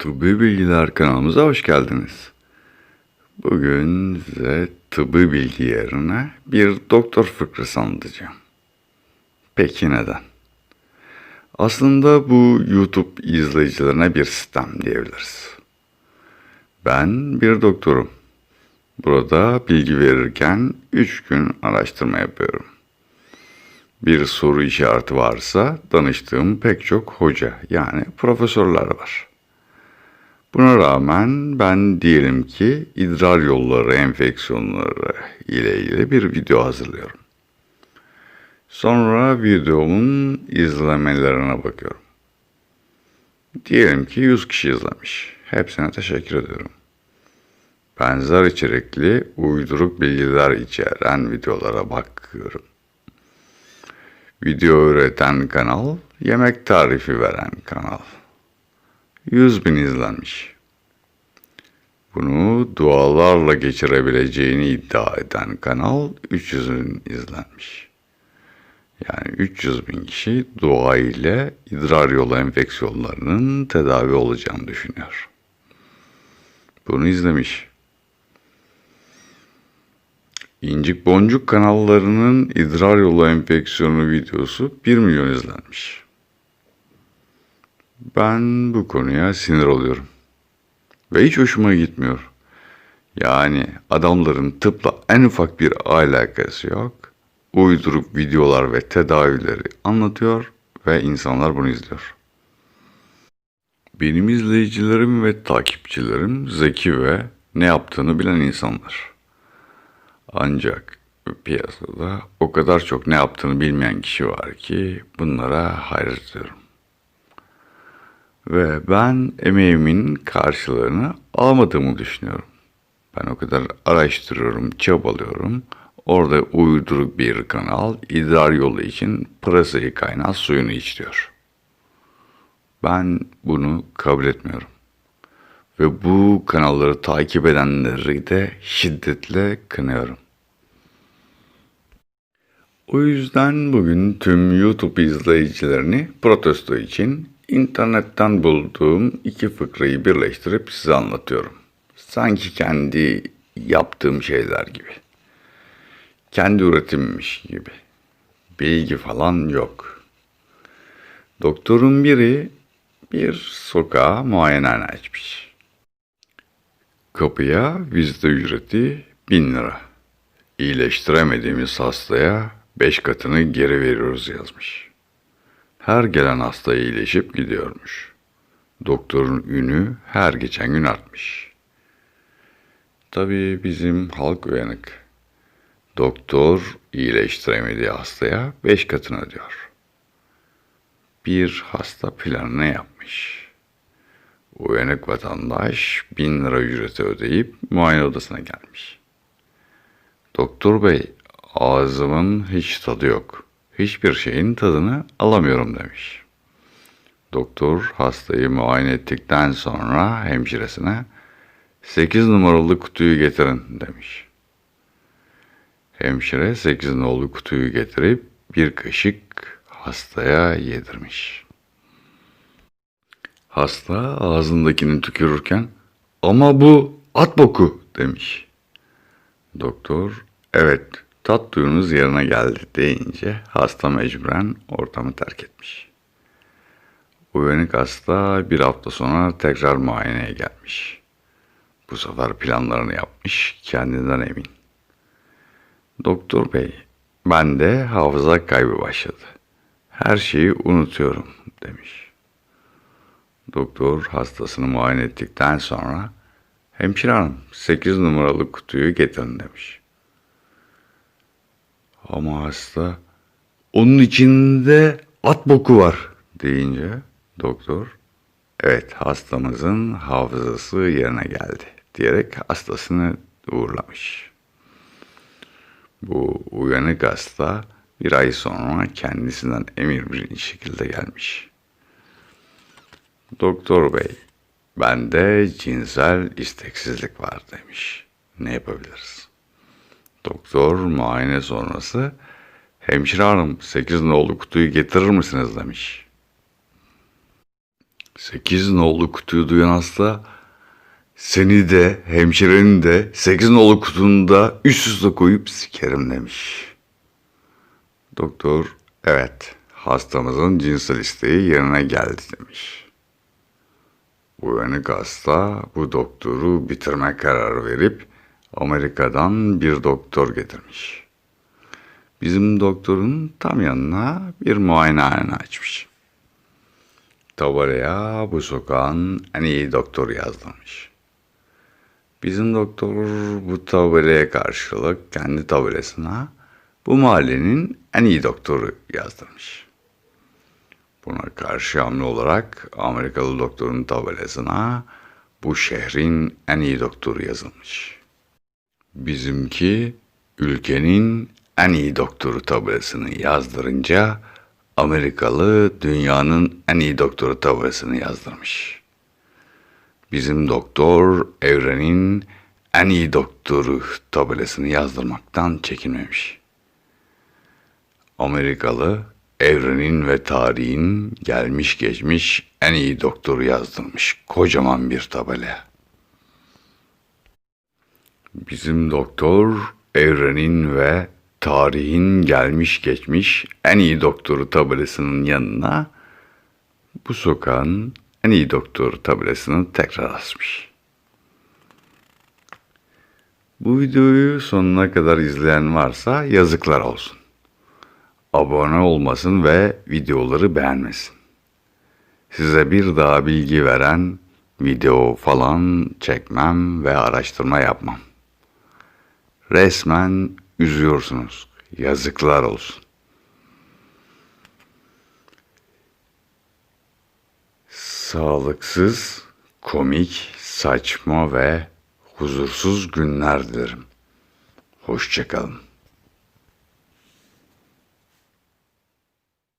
Tıbbi Bilgiler kanalımıza hoş geldiniz. Bugün size tıbbi bilgi yerine bir doktor fıkrası anlatacağım. Peki neden? Aslında bu YouTube izleyicilerine bir sistem diyebiliriz. Ben bir doktorum. Burada bilgi verirken 3 gün araştırma yapıyorum. Bir soru işareti varsa danıştığım pek çok hoca yani profesörler var. Buna rağmen ben diyelim ki idrar yolları enfeksiyonları ile ilgili bir video hazırlıyorum. Sonra videomun izlemelerine bakıyorum. Diyelim ki 100 kişi izlemiş. Hepsine teşekkür ediyorum. Benzer içerikli uyduruk bilgiler içeren videolara bakıyorum. Video üreten kanal, yemek tarifi veren kanal. 100 bin izlenmiş. Bunu dualarla geçirebileceğini iddia eden kanal 300 bin izlenmiş. Yani 300 bin kişi dua ile idrar yolu enfeksiyonlarının tedavi olacağını düşünüyor. Bunu izlemiş. İncik Boncuk kanallarının idrar yolu enfeksiyonu videosu 1 milyon izlenmiş. Ben bu konuya sinir oluyorum. Ve hiç hoşuma gitmiyor. Yani adamların tıpla en ufak bir alakası yok. Uydurup videolar ve tedavileri anlatıyor ve insanlar bunu izliyor. Benim izleyicilerim ve takipçilerim zeki ve ne yaptığını bilen insanlar. Ancak piyasada o kadar çok ne yaptığını bilmeyen kişi var ki bunlara hayret ediyorum. Ve ben emeğimin karşılığını almadığımı düşünüyorum. Ben o kadar araştırıyorum, çabalıyorum. Orada uyduruk bir kanal idrar yolu için pırasayı kaynağı suyunu içiyor. Ben bunu kabul etmiyorum. Ve bu kanalları takip edenleri de şiddetle kınıyorum. O yüzden bugün tüm YouTube izleyicilerini protesto için internetten bulduğum iki fıkrayı birleştirip size anlatıyorum. Sanki kendi yaptığım şeyler gibi. Kendi üretimmiş gibi. Bilgi falan yok. Doktorun biri bir sokağa muayenehane açmış. Kapıya vizite ücreti bin lira. İyileştiremediğimiz hastaya beş katını geri veriyoruz yazmış. Her gelen hasta iyileşip gidiyormuş. Doktorun ünü her geçen gün artmış. Tabii bizim halk uyanık. Doktor iyileştiremediği hastaya beş katını ödüyor. Bir hasta planını yapmış. Uyanık vatandaş bin lira ücreti ödeyip muayene odasına gelmiş. Doktor bey ağzımın hiç tadı yok. Hiçbir şeyin tadını alamıyorum demiş. Doktor hastayı muayene ettikten sonra hemşiresine 8 numaralı kutuyu getirin demiş. Hemşire 8 numaralı kutuyu getirip bir kaşık hastaya yedirmiş. Hasta ağzındakini tükürürken ama bu at boku demiş. Doktor evet tat duyunuz yerine geldi deyince hasta mecburen ortamı terk etmiş. Uyanık hasta bir hafta sonra tekrar muayeneye gelmiş. Bu sefer planlarını yapmış, kendinden emin. Doktor bey, bende hafıza kaybı başladı. Her şeyi unutuyorum demiş. Doktor hastasını muayene ettikten sonra hemşire hanım 8 numaralı kutuyu getirin demiş. Ama hasta onun içinde at boku var deyince doktor evet hastamızın hafızası yerine geldi diyerek hastasını uğurlamış. Bu uyanık hasta bir ay sonra kendisinden emir bir şekilde gelmiş. Doktor bey, bende cinsel isteksizlik var demiş. Ne yapabiliriz? Doktor muayene sonrası hemşire hanım 8 nolu kutuyu getirir misiniz demiş. Sekiz nolu kutuyu duyan hasta seni de hemşireni de sekiz nolu kutunda üst üste koyup sikerim demiş. Doktor evet hastamızın cinsel isteği yerine geldi demiş. Bu uyanık hasta bu doktoru bitirme kararı verip Amerika'dan bir doktor getirmiş. Bizim doktorun tam yanına bir muayenehane açmış. Tabelaya bu sokağın en iyi doktoru yazdırmış. Bizim doktor bu tabelaya karşılık kendi tabelasına bu mahallenin en iyi doktoru yazdırmış. Buna karşı hamle olarak Amerikalı doktorun tabelasına bu şehrin en iyi doktoru yazılmış. Bizimki ülkenin en iyi doktoru tabelasını yazdırınca Amerikalı dünyanın en iyi doktoru tabelasını yazdırmış. Bizim doktor evrenin en iyi doktoru tabelasını yazdırmaktan çekinmemiş. Amerikalı evrenin ve tarihin gelmiş geçmiş en iyi doktoru yazdırmış kocaman bir tabela. Bizim doktor evrenin ve tarihin gelmiş geçmiş en iyi doktoru tabelasının yanına bu sokağın en iyi doktoru tabelasını tekrar asmış. Bu videoyu sonuna kadar izleyen varsa yazıklar olsun. Abone olmasın ve videoları beğenmesin. Size bir daha bilgi veren video falan çekmem ve araştırma yapmam. Resmen üzüyorsunuz. Yazıklar olsun. Sağlıksız, komik, saçma ve huzursuz günler dilerim. Hoşçakalın.